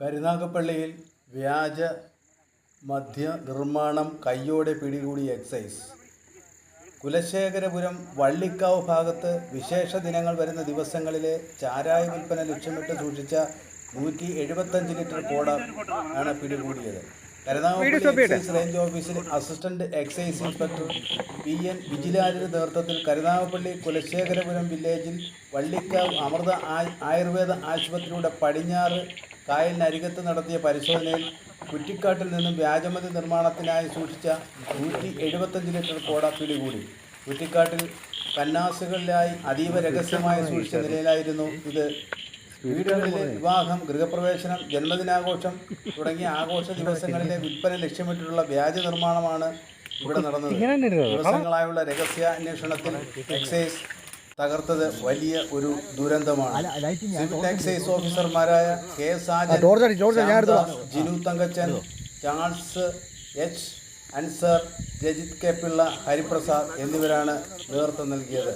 കരുനാഗപ്പള്ളിയിൽ വ്യാജ മദ്യ നിർമ്മാണം കയ്യോടെ പിടികൂടി എക്സൈസ്. കുലശേഖരപുരം വള്ളിക്കാവ് ഭാഗത്ത് വിശേഷ ദിനങ്ങൾ വരുന്ന ദിവസങ്ങളിലെ ചാരായ വിൽപ്പന ലക്ഷ്യമിട്ട് സൂക്ഷിച്ച നൂറ്റി എഴുപത്തഞ്ച് ലിറ്റർ കോട ആണ് പിടികൂടിയത്. എക്സൈസ് റേഞ്ച് ഓഫീസിൽ assistant excise inspector P N വിജിലാലിന്റെ നേതൃത്വത്തിൽ കരുനാഗപ്പള്ളി കുലശേഖരപുരം വില്ലേജിൽ വള്ളിക്കാവ് അമൃത ആയുർവേദ ആശുപത്രിയുടെ പടിഞ്ഞാറ് കായലിനരികത്ത് നടത്തിയ പരിശോധനയിൽ കുറ്റിക്കാട്ടിൽ നിന്നും വ്യാജമതി നിർമ്മാണത്തിനായി സൂക്ഷിച്ച നൂറ്റി എഴുപത്തഞ്ച് ലിറ്റർ കോട പിടികൂടി. കുറ്റിക്കാട്ടിൽ കന്നാസുകളിലായി അതീവ രഹസ്യമായി സൂക്ഷിച്ച നിലയിലായിരുന്നു ഇത്. വീടുകളിലെ വിവാഹം ഗൃഹപ്രവേശനം ജന്മദിനാഘോഷം തുടങ്ങിയ ആഘോഷ ദിവസങ്ങളിലെ വിൽപ്പന ലക്ഷ്യമിട്ടുള്ള വ്യാജ നിർമ്മാണമാണ് ഇവിടെ നടന്നത്. ദിവസങ്ങളായുള്ള രഹസ്യാന്വേഷണത്തിൽ എക്സൈസ് തകർത്തത് വലിയ ഒരു ദുരന്തമാണ്. സിവിൽ എക്സൈസ് ഓഫീസർമാരായ K Sajan Jinu Thankachan Charles H Ansar Rajith K Pillai Hariprasad എന്നിവരാണ് നേതൃത്വം നൽകിയത്.